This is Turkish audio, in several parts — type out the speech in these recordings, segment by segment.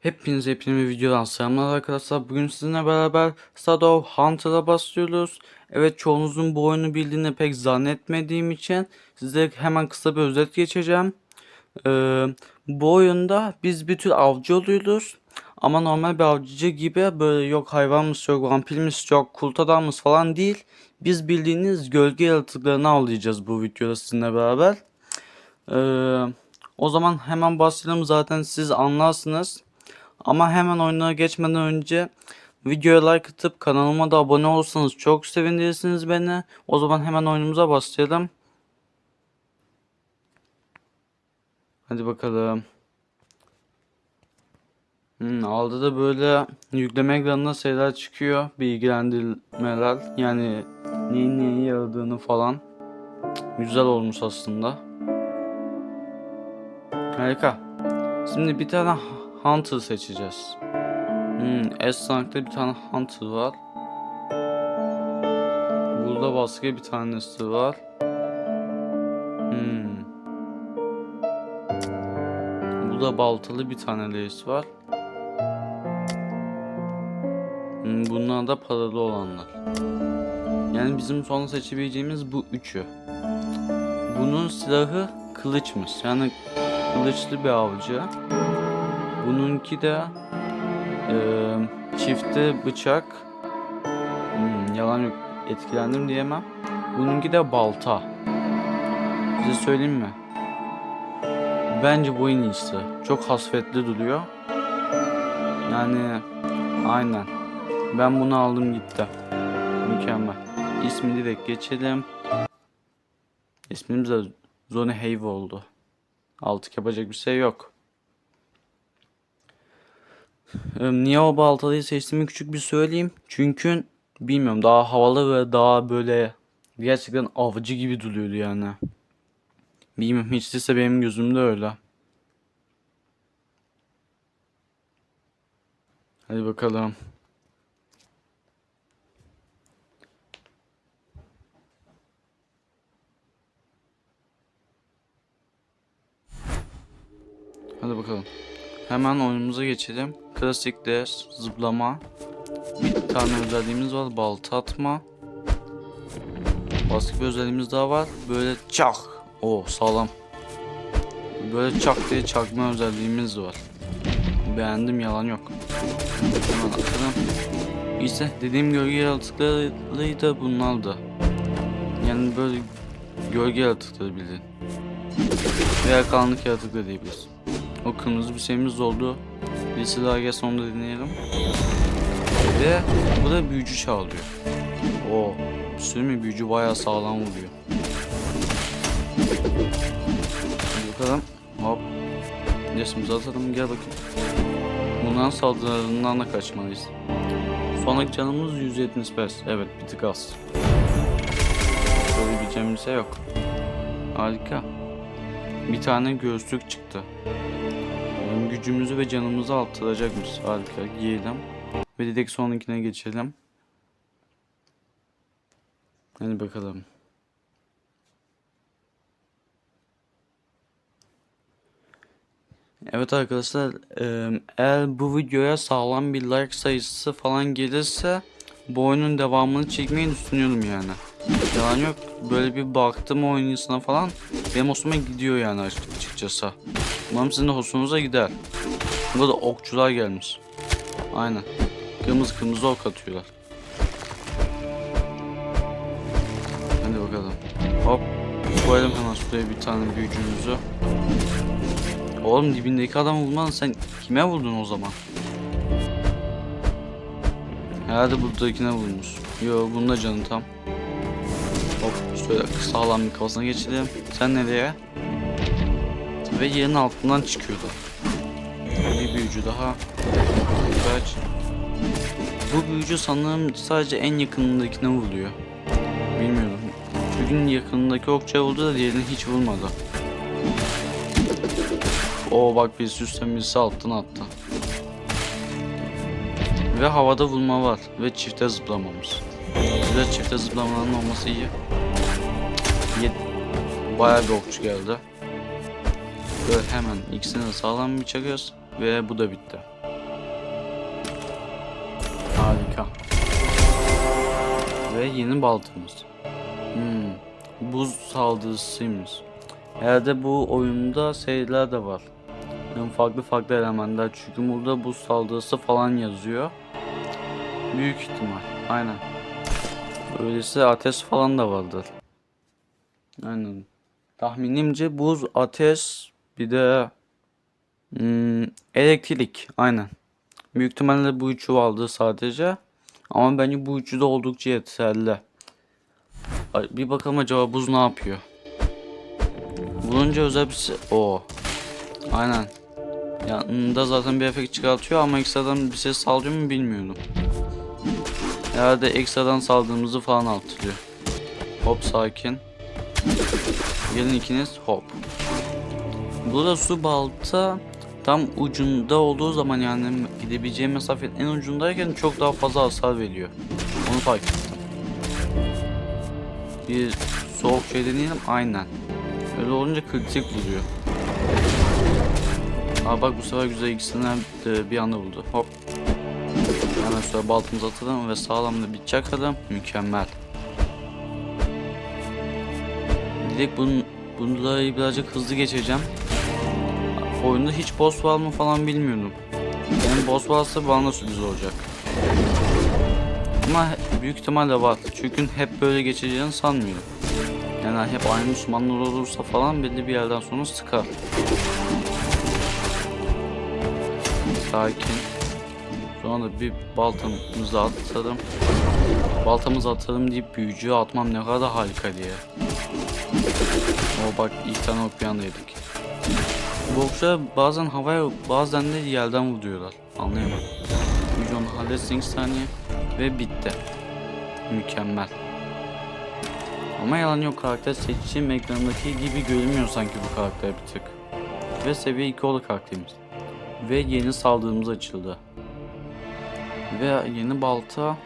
Hepiniz hepiniz videodan selamlar arkadaşlar. Bugün sizinle beraber Shadow Hunter'a başlıyoruz. Evet çoğunuzun bu oyunu bildiğini pek zannetmediğim için size hemen kısa bir özet geçeceğim. Ee, bu oyunda biz bir tür avcı oluyoruz. Ama normal bir avcı gibi böyle yok hayvanımız yok, vampirimiz yok, kurt adamımız falan değil. Biz bildiğiniz gölge yaratıklarını avlayacağız bu videoda sizinle beraber. Ee, o zaman hemen başlayalım zaten siz anlarsınız. Ama hemen oyuna geçmeden önce videoya like atıp kanalıma da abone olursanız çok sevinirsiniz beni. O zaman hemen oyunumuza başlayalım. Hadi bakalım. Hmm, aldı da böyle yükleme ekranına şeyler çıkıyor. Bilgilendirmeler. Yani neyin neye yaradığını falan. Güzel olmuş aslında. Harika. Şimdi bir tane Hunter seçeceğiz. Hmm, S-Rank'ta bir tane Hunter var. Burada başka bir tanesi var. Hmm. Burada baltalı bir tane reis var. Hmm, bunlar da paralı olanlar. Yani bizim sonra seçebileceğimiz bu üçü. Bunun silahı kılıçmış. Yani kılıçlı bir avcı. Bununki de eee çifte bıçak. Hmm, yalan yok etkilendim diyemem. Bununki de balta. Size söyleyeyim mi? Bence bu en iyisi. Çok hasfetli duruyor. Yani aynen. Ben bunu aldım gitti. Mükemmel. İsmi direkt geçelim. İsmimiz de Zone Have oldu. Altık yapacak bir şey yok. Niye o baltalıyı seçtiğimi küçük bir söyleyeyim. Çünkü bilmiyorum daha havalı ve daha böyle gerçekten avcı gibi duruyordu yani. Bilmiyorum hiç değilse benim gözümde öyle. Hadi bakalım. Hadi bakalım. Hemen oyunumuza geçelim. Klasik ders, zıplama. Bir tane özelliğimiz var, balta atma. Başka bir özelliğimiz daha var. Böyle çak. O sağlam. Böyle çak diye çakma özelliğimiz var. Beğendim yalan yok. Hemen atalım. İşte dediğim gölge yaratıkları da bunlar da. Yani böyle gölge yaratıkları bildiğin. Veya karanlık yaratıkları diyebiliriz. O kırmızı bir şeyimiz oldu. Birisi daha gelsin onu da deneyelim. Ve bu da büyücü çağırıyor. O mi büyücü bayağı sağlam. Hadi bakalım. Hop. Resmimizi atalım gel bakayım. Bundan saldırılarından da kaçmalıyız. Sonraki canımız 175. Evet bir tık az. Böyle bir şey yok. Harika. Bir tane gözlük çıktı. Yani gücümüzü ve canımızı artıracakmış. Harika. Giyelim. Ve direkt sonrakine geçelim. Hadi bakalım. Evet arkadaşlar eee, eğer bu videoya sağlam bir like sayısı falan gelirse bu oyunun devamını çekmeyi düşünüyorum yani. Yalan yok böyle bir baktım oyuncusuna falan benim hoşuma gidiyor yani açık- açıkçası. Umarım sizin de hoşunuza gider. Burada okçular gelmiş. Aynen. Kırmızı kırmızı ok atıyorlar. Hadi bakalım. Hop. Koyalım hemen şuraya bir tane büyücümüzü. Oğlum dibindeki adamı vurmadın sen kime vurdun o zaman? Herhalde buradakine vurmuş. Yo bunda canı tam. Hop şöyle sağlam bir kafasına geçelim. Sen nereye? Ve yerin altından çıkıyordu. Bir büyücü daha. Kaç. Bu büyücü sanırım sadece en yakınındakine vuruyor. Bilmiyorum. Bugün yakınındaki okçaya vurdu da diğerini hiç vurmadı. O bak birisi üstten birisi alttan attı. Ve havada vurma var ve çifte zıplamamız. Güzel çifte zıplamaların olması iyi. Bayağı bir okçu geldi. Böyle hemen ikisini sağlam bir çakıyoruz ve bu da bitti. Harika. Ve yeni baltamız. Hmm, buz saldırısıymış. Herhalde bu oyunda şeyler de var. Yani farklı farklı elementler. Çünkü burada buz saldırısı falan yazıyor. Büyük ihtimal. Aynen. Öyleyse ateş falan da vardır. Aynen. Tahminimce buz, ateş, bir de hmm, elektrik. Aynen. Büyük ihtimalle bu üçü vardı sadece. Ama bence bu üçü de oldukça yeterli. Bir bakalım acaba buz ne yapıyor? Bulunca özel bir şey... Oo. Aynen. Yanında zaten bir efekt çıkartıyor ama ekstradan bir ses sağlıyor mu bilmiyorum. Herhalde ekstradan saldığımızı falan artırıyor. Hop sakin. Gelin ikiniz hop. Burada su balta tam ucunda olduğu zaman yani gidebileceğim mesafenin en ucundayken çok daha fazla hasar veriyor. Onu fark ettim. Bir soğuk şey deneyelim aynen. Öyle olunca kritik vuruyor. Aa bak bu sefer güzel ikisinden de bir anda buldu. Hop. Hemen şöyle baltımızı atalım ve sağlamda bir çakalım. Mükemmel. Direkt bun, bunları birazcık hızlı geçeceğim. Oyunda hiç boss var mı falan bilmiyordum. Yani boss varsa bana sürpriz olacak. Ama büyük ihtimalle var. Çünkü hep böyle geçeceğini sanmıyorum. Yani hep aynı Müslümanlar olursa falan belli bir yerden sonra sıkar. Sakin. Sonra da bir baltamızı atalım. Baltamızı atalım deyip büyücüye atmam ne kadar harika diye. Bak ilk tane ok bir bazen havaya bazen de yerden vuruyorlar. Anlayamadım. Onu halletsin 2 saniye ve bitti. Mükemmel. Ama yalan yok karakter seçim ekranındaki gibi görünmüyor sanki bu karakter bir tık. Ve seviye 2 oldu karakterimiz. Ve yeni saldırımız açıldı. Ve yeni balta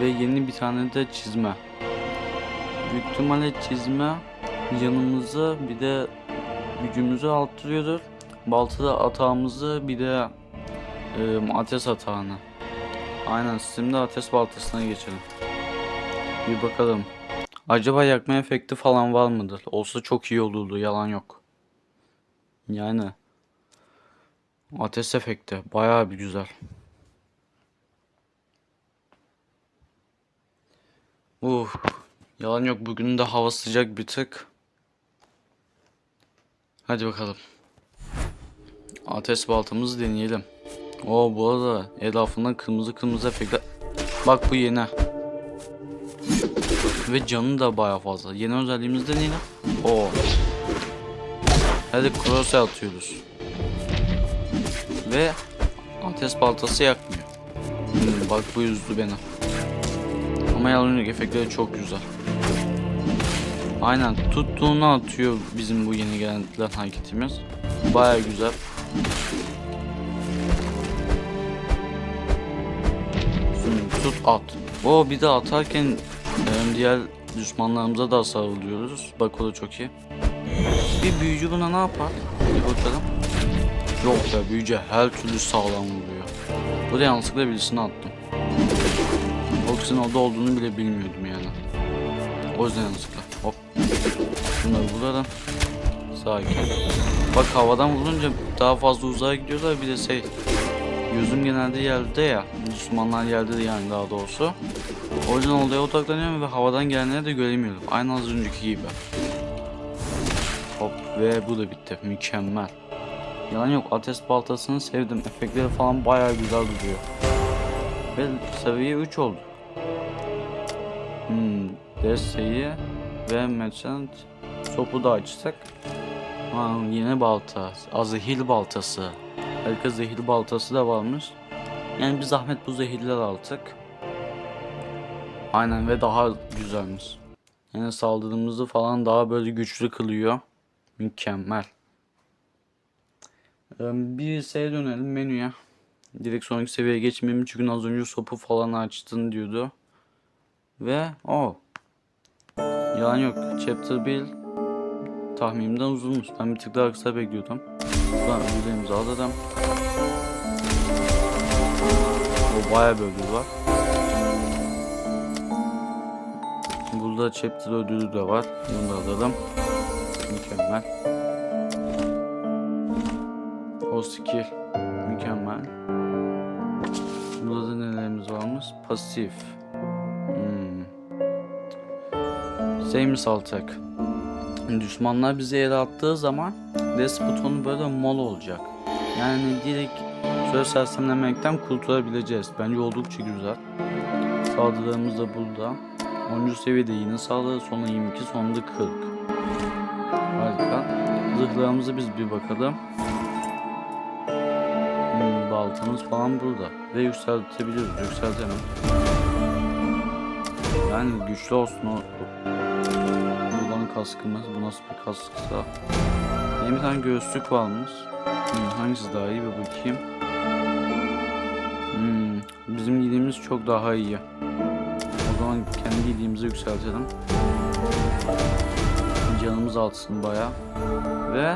ve yeni bir tane de çizme. Büyük ihtimalle çizme yanımızı bir de gücümüzü arttırıyordur. Balta da atağımızı bir de e, ateş atağını. Aynen şimdi ateş baltasına geçelim. Bir bakalım. Acaba yakma efekti falan var mıdır? Olsa çok iyi olurdu yalan yok. Yani ateş efekti bayağı bir güzel. Uf, yalan yok bugün de hava sıcak bir tık. Hadi bakalım. Ateş baltamızı deneyelim. Oo bu arada etrafında kırmızı kırmızı efektler. Bak bu yeni. Ve canı da baya fazla. Yeni özelliğimiz deneyelim. Oo. Hadi cross atıyoruz. Ve ateş baltası yakmıyor. Hmm, bak bu üzdü beni. Ama yalan yok efektleri çok güzel. Aynen tuttuğunu atıyor bizim bu yeni gelen hareketimiz. Baya güzel. Tut at. O bir de atarken diğer düşmanlarımıza da hasar alıyoruz. Bak o da çok iyi. Bir büyücü buna ne yapar? Bir bakalım. Yok ya büyücü her türlü sağlam vuruyor. Bu da yanlışlıkla birisini attım. Kızın orada olduğunu bile bilmiyordum yani. O yüzden yanlışlıkla. Hop. Bunları vuralım. Sakin. Bak havadan vurunca daha fazla uzağa gidiyorlar. Bir de şey Gözüm genelde yerde ya. Müslümanlar yerde de yani daha doğrusu. O yüzden olaya odaklanıyorum ve havadan gelenleri de göremiyorum. Aynı az önceki gibi. Hop ve bu da bitti. Mükemmel. Yalan yok. Ateş baltasını sevdim. Efektleri falan bayağı güzel duruyor. Ve seviye 3 oldu. Hmm desteği ve merchant sopu da açsak Ha, yeni balta. Azehil baltası. Harika zehir baltası da varmış. Yani bir zahmet bu zehirler aldık. Aynen ve daha güzelmiş. Yani saldırımızı falan daha böyle güçlü kılıyor. Mükemmel. Ee, Bir şeye dönelim menüye. Direkt sonraki seviyeye geçmeyeyim çünkü az önce sopu falan açtın diyordu. Ve o. Yalan yok. Chapter 1 tahminimden uzunmuş. Ben bir tık daha kısa bekliyordum. Ben ödüllerimizi alalım. O bayağı bir ödül var. Burada chapter ödülü de var. Bunu da alalım. Mükemmel. O skill. Mükemmel. Burada da nelerimiz varmış? Pasif. Same attack. Düşmanlar bize yere attığı zaman des butonu böyle mol olacak. Yani direkt şöyle sersemlemekten kurtulabileceğiz. Bence oldukça güzel. Saldırılarımız da burada. 10. seviyede yine saldırı sonra 22 sonunda 40. Harika. Zırhlarımıza biz bir bakalım. Hmm, baltamız falan burada. Ve yükseltebiliriz. Yükseltelim. Yani güçlü olsun o. Kaskımız. Bu nasıl bir kasksa. Yeni bir tane göğüslük varmış. Hmm, hangisi daha iyi bir bakayım. Hmm, bizim giydiğimiz çok daha iyi. O zaman kendi giydiğimizi yükseltelim. Canımız artsın baya. Ve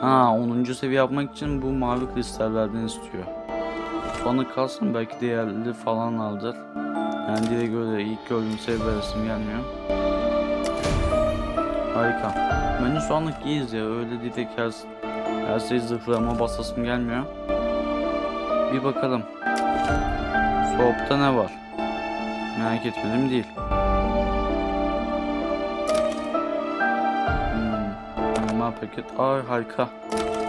ha 10. seviye yapmak için bu mavi kristallerden istiyor. Sonra kalsın belki değerli falan aldır. Yani direkt öyle ilk gördüğüm seviye resim gelmiyor. Harika. Bence şu anlık iyiyiz ya öyle direkt her, her şey zırhlama basasım gelmiyor. Bir bakalım. Soğukta ne var? Merak etmedim değil. Hmm, paket. Ay harika.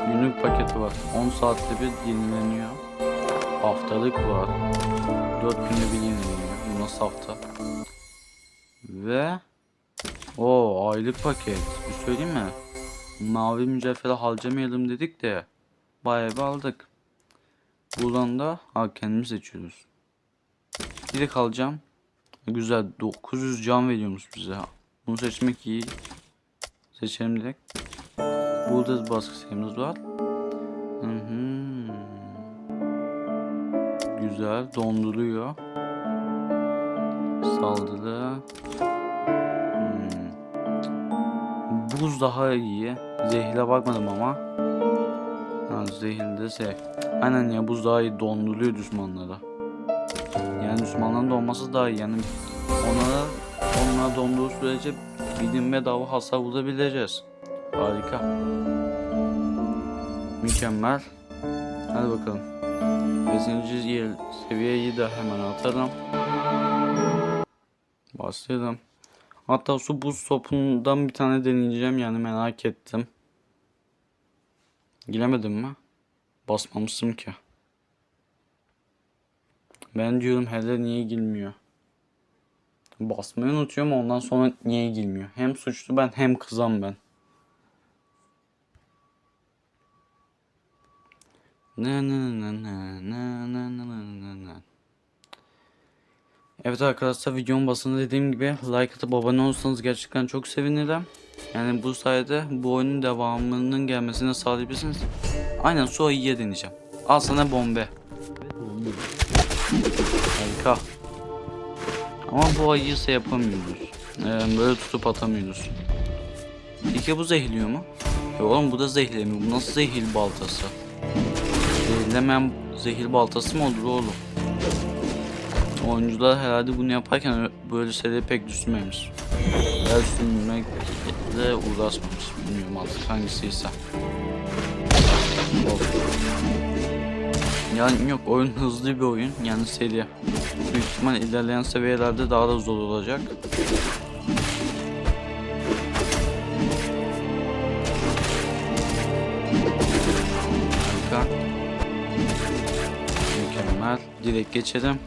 Günlük paketi var. 10 saatte bir yenileniyor. Haftalık var. 4 günde bir yenileniyor. Bu nasıl hafta? Ve o aylık paket. Bir söyleyeyim mi? Mavi mücevhere harcamayalım dedik de bayağı bir aldık. Buradan da ha kendimiz seçiyoruz. Direkt alacağım. Güzel 900 can veriyormuş bize. Bunu seçmek iyi. Seçelim direkt. Burada baskı sayımız var. Hı hı. Güzel donduruyor. Saldırı. Buz daha iyi. Zehire bakmadım ama. Ha, zehirde şey. Aynen ya buz daha iyi donduruyor düşmanlara. Yani düşmanların donması daha iyi. Yani onlara onlara donduğu sürece bilim ve dava hasar vurabileceğiz. Harika. Mükemmel. Hadi bakalım. 5. yer seviyeyi de hemen atalım. Başlayalım. Hatta su buz topundan bir tane deneyeceğim yani merak ettim. Giremedim mi? Basmamıştım ki. Ben diyorum hele niye girmiyor? Basmayı unutuyorum ondan sonra niye girmiyor? Hem suçlu ben hem kızan ben. Ne ne ne ne ne ne ne ne ne. Evet arkadaşlar videonun basını dediğim gibi like atıp abone olursanız gerçekten çok sevinirim. Yani bu sayede bu oyunun devamının gelmesine sağlayabilirsiniz. Aynen su ayıya deneyeceğim. Al sana bombe. Harika. Ama bu ayıyı ise yapamıyoruz. Ee, böyle tutup atamıyoruz. Peki bu zehirliyor mu? E oğlum bu da zehirlemiyor. Bu nasıl zehir baltası? Zehirlemeyen zehir baltası mı olur oğlum? Oyuncular herhalde bunu yaparken böyle şeyleri pek düşünmemiş. Ya düşünmekle uğraşmamış. Bilmiyorum artık hangisiyse. Hop. Yani yok oyun hızlı bir oyun yani seri. Büyük ihtimal ilerleyen seviyelerde daha da zor olacak. Harika. Mükemmel. Direkt geçelim.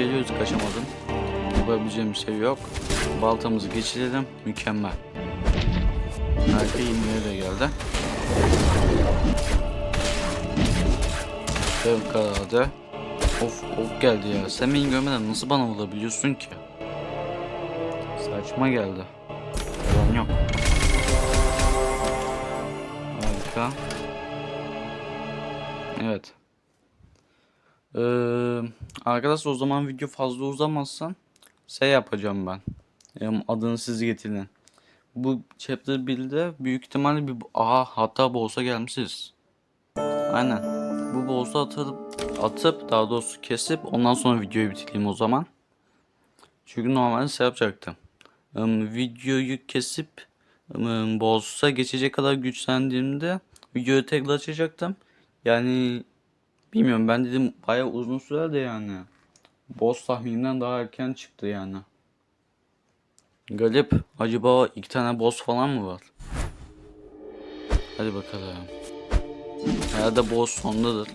Geliyoruz kaçamadım. Yapabileceğim bir şey yok. Baltamızı geçirelim. Mükemmel. Harika inmeye de geldi. Fevkalade. Of ok geldi ya. Sen beni görmeden nasıl bana vurabiliyorsun ki? Saçma geldi. Yalan yok. Harika. Evet. Ee, arkadaşlar o zaman video fazla uzamazsan şey yapacağım ben. Adını siz getirin. bu chapter 1'de büyük ihtimalle bir aha hatta boss'a gelmişiz. Aynen. Bu boss'u atıp atıp daha doğrusu kesip ondan sonra videoyu bitireyim o zaman. Çünkü normalde şey yapacaktım. Im, videoyu kesip um, boss'a geçecek kadar güçlendiğimde videoyu tekrar açacaktım. Yani bilmiyorum ben dedim bayağı uzun sürer yani. Boss tahmininden daha erken çıktı yani. Galip, acaba iki tane boss falan mı var? Hadi bakalım. Herhalde boss sondadır.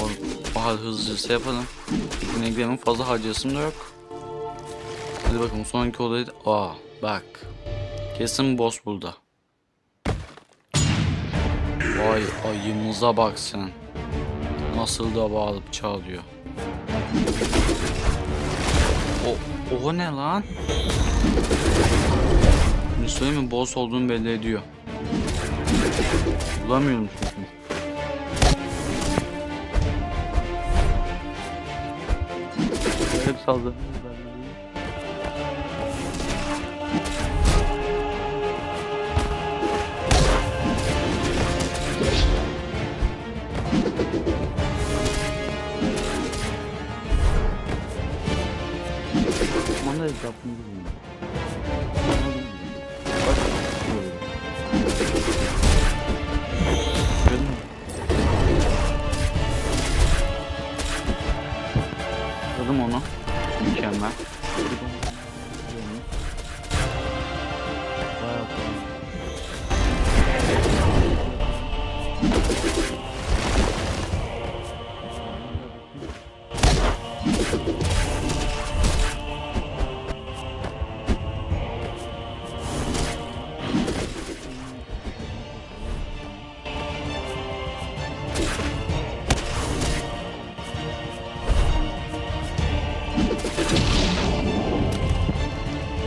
O, o hal hızlıca yapalım. Yeteneklerimi fazla harcasım da yok. Hadi bakalım sonraki odayı... Aa bak. Kesin boss burada. Vay ayımıza bak sen. Nasıl da bağırıp çağırıyor. O, o ne lan? Bir söyleyeyim mi? Boss olduğunu belli ediyor. Bulamıyorum çünkü. Hep saldı. Aldım onu. Mükemmel.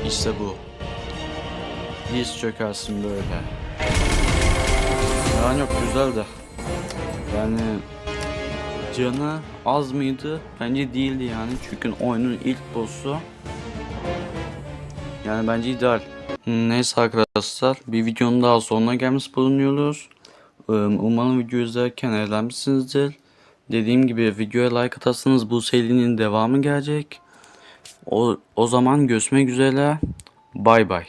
İşte bu. Diz çökersin böyle. Yani yok güzel de. Yani canı az mıydı? Bence değildi yani. Çünkü oyunun ilk boss'u. Yani bence ideal. Neyse arkadaşlar bir videonun daha sonuna gelmiş bulunuyoruz. Ee, Umarım video izlerken eğlenmişsinizdir. Dediğim gibi videoya like atarsanız bu serinin devamı gelecek. O, o zaman görüşmek üzere. Bay bay.